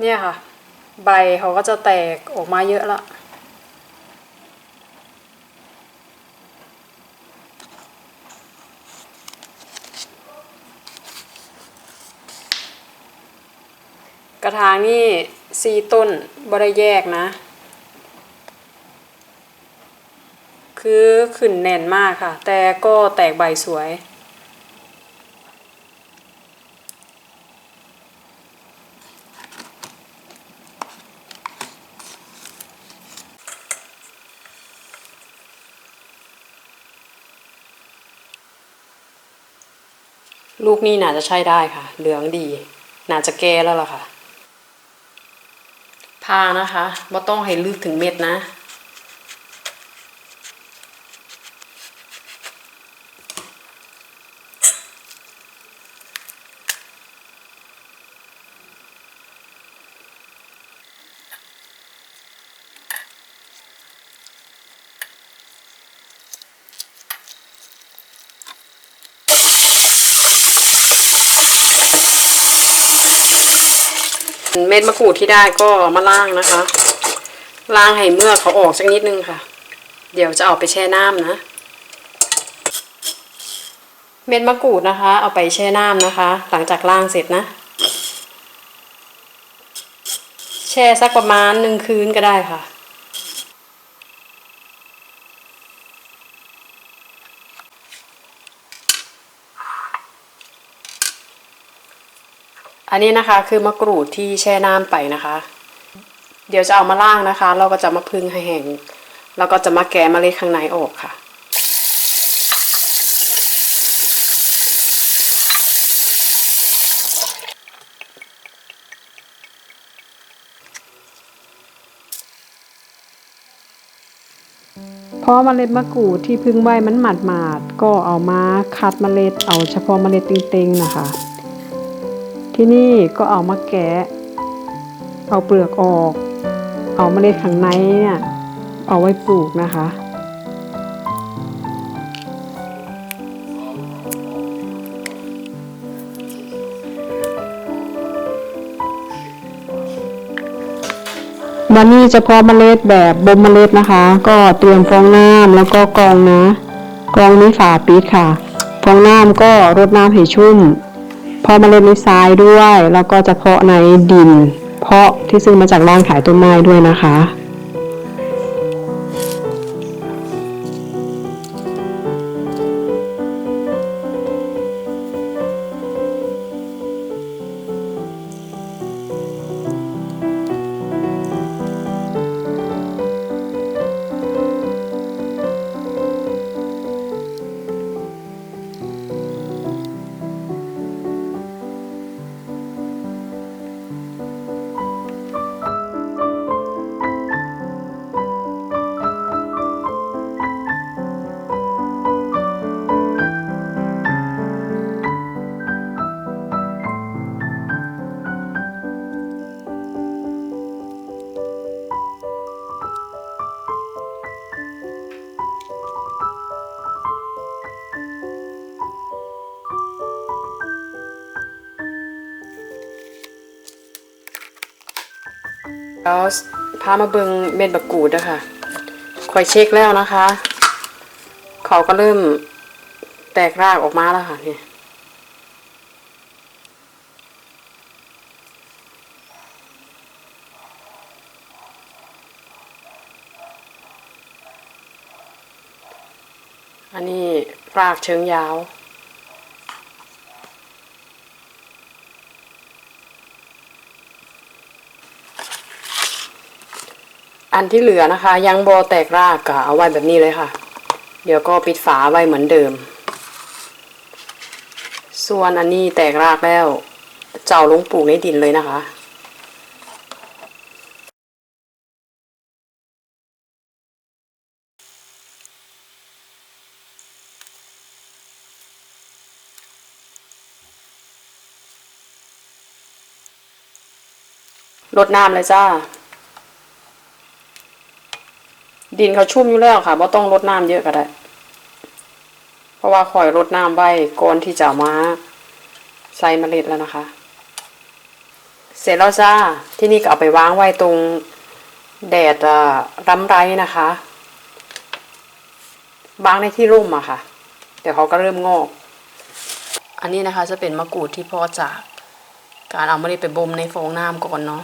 เนี่ยค่ะ ใบเขาก็จะแตกออกมาเยอะละกระถางนี่สี่ต้นบริแยกนะ คือขึ้นแน่นมากค่ะ แต่ก็แตกใบสวย ลูกนี่น่าจะใช้ได้ค่ะ เหลืองดี น่าจะแก้แล้วล่ะค่ะ พานะคะบ่ต้องให้ลึกถึงเม็ดนะ เม็ดมะกรูดที่ได้ก็มาล้างนะคะล้างให้เมื่อเขาออกสักนิดนึงค่ะ เดี๋ยวจะเอาไปแช่น้ำนะ เม็ดมะกรูดนะคะ เอาไปแช่น้ำนะคะ หลังจากล้างเสร็จนะ แช่สักประมาณหนึ่งคืนก็ได้ค่ะ อันนี้นะคะคือมะกรูดที่แช่น้ำไปนะคะ เดี๋ยวจะเอามาล่างนะคะ เราก็จะมาพึ่งให้แห้งแล้วก็จะมาแกะเมล็ดข้างในออกค่ะพราะเมล็ดมะกรูดที่พึ่งไว้มันหมาดหมาดๆก็เอามาคัดเมล็ดเอาเฉพาะเมล็ดเต็งๆนะคะ ที่นี่ก็เอามาแกะ เอาเปลือกออก เอาเมล็ดข้างในเนี่ยเอาไว้ปลูกนะคะวันนี้เฉพาะเมล็ดแบบบ่มเมล็ดนะคะ ก็เตรียมฟองน้ำแล้วก็กรองนะกรองนี้ฝาปิดค่ะ ฟองน้ำก็รดน้ำให้ชุ่ม พาะเมล็ดในทรายด้วย แล้วก็จะเพาะในดิน เพาะที่ซื้อมาจากร้านขายต้นไม้ด้วยนะคะ แล้วพามาเบิงเม็ดบักกูดนะคะคอยเช็คแล้วนะคะ เขาก็เริ่มแตกรากออกมาแล้วค่ะนี่อันนี้รากเชิงยาว อันที่เหลือนะคะ ยังโบแตกรากก็เอาไว้แบบนี้เลยค่ะ เดี๋ยวก็ปิดฝาไว้เหมือนเดิม ส่วนอันนี้แตกรากแล้ว เจ้าลงปลูกในดินเลยนะคะรดน้ำเลยจ้า ดินเขาชุ่มอยู่แล้วค่ะว่าต้องรดน้ำเยอะก็ได้ เพราะว่าคอยรดน้ำไว้ก่อนที่จะเอามาใส่เมล็ดแล้วนะคะ เสร็จแล้วจ้าที่นี่ก็เอาไปวางไว้ตรงแดดอะรำไรนะคะวางในที่ร่มอะค่ะ เดี๋ยวเขาก็เริ่มงอก อันนี้นะคะจะเป็นมะกรูดที่เพอจากการเอาเมล็ดไปบ่มในฟองน้ำก่อนเนาะ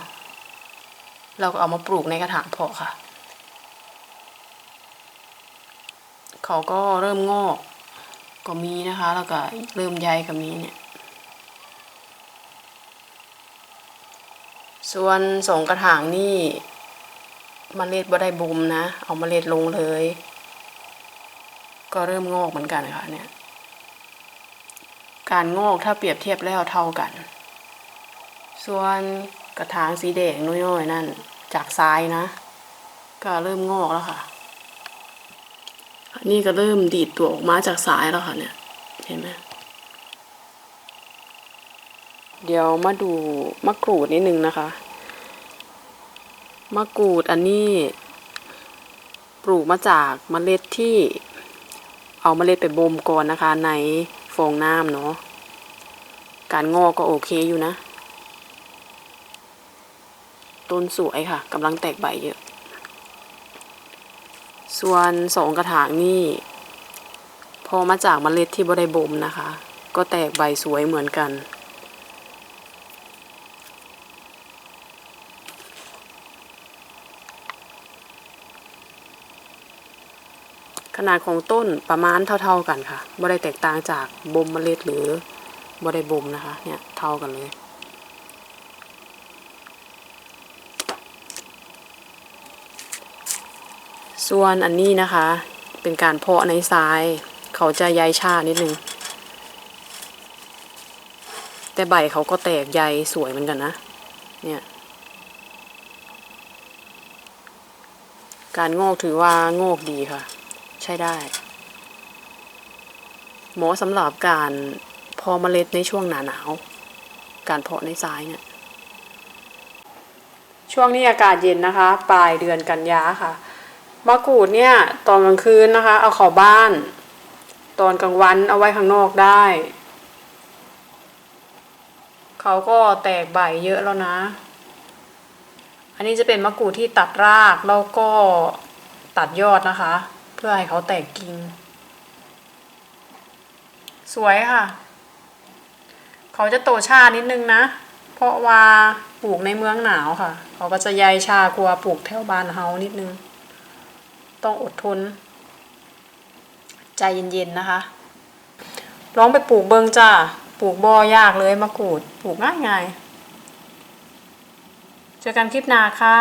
เราก็เอามาปลูกในกระถางเพาะค่ะ เขาก็เริ่มงอกก็มีนะคะ แล้วก็เริ่มใยก็มีเนี่ย ส่วนสองกระถางนี่มเมล็ดบ่ได้บ่มนะ เอาเมล็ดลงเลย ก็เริ่มงอกเหมือนกันค่ะเนี่ย การงอกถ้าเปรียบเทียบแล้วเท่ากัน ส่วนกระถางสีแดงน้อยๆนั่นจากซ้ายนะ ก็เริ่มงอกแล้วค่ะ นนี้ก็เริ่มดีดตัวออกมาจากสายแล้วค่ะเนี่ย เห็นไหมเดี๋ยวมาดูมะกรูดนิดนึงนะคะ มะกรูดอันนี้ ปลูกมาจากเมล็ดที่เอาเมล็ดไปบ่มก่อนนะคะ ในฟองน้ำเนาะ การงอกก็โอเคอยู่นะ ต้นสวยค่ะกำลังแตกใบเยอะ ส่วนสองกระถางนี่พอมาจากเมล็ดที่บ่ได้บ่มนะคะ ก็แตกใบสวยเหมือนกัน ขนาดของต้นประมาณเท่า ๆกันค่ะบ่ได้แตกต่างจากบ่มเมล็ดหรือบ่ได้บ่มนะคะ เนี่ยเท่ากันเลย ส่วนอันนี้นะคะ เป็นการเพาะในทราย เขาจะใยชานิดนึง แต่ใบเขาก็แตกใยสวยเหมือนกันนะ เนี่ย การงอกถือว่างอกดีค่ะ ใช้ได้หมาะสำหรับการเพาะเมล็ดในช่วงหนาหนาว การเพาะในทรายเนี่ยช่วงนี้อากาศเย็นนะคะ ปลายเดือนกันยาค่ะ มะกรูดเนี่ยตอนกลางคืนนะคะ เอาเข้าบ้าน ตอนกลางวันเอาไว้ข้างนอกได้ เขาก็แตกใบเยอะแล้วนะ อันนี้จะเป็นมะกรูดที่ตัดรากแล้วก็ตัดยอดนะคะ เพื่อให้เขาแตกกิ่งสวยค่ะ เขาจะโตชานิดนึงนะ เพราะว่าปลูกในเมืองหนาวค่ะ เขาก็จะใยชากลัวปลูกแถวบ้านเฮานิดนึง ต้องอดทน ใจเย็นๆนะคะ ลองไปปลูกเบิงจ้า ปลูกบอยากเลยมะกรูด ปลูกง่ายๆ เจอกันคลิปหน้าค่ะ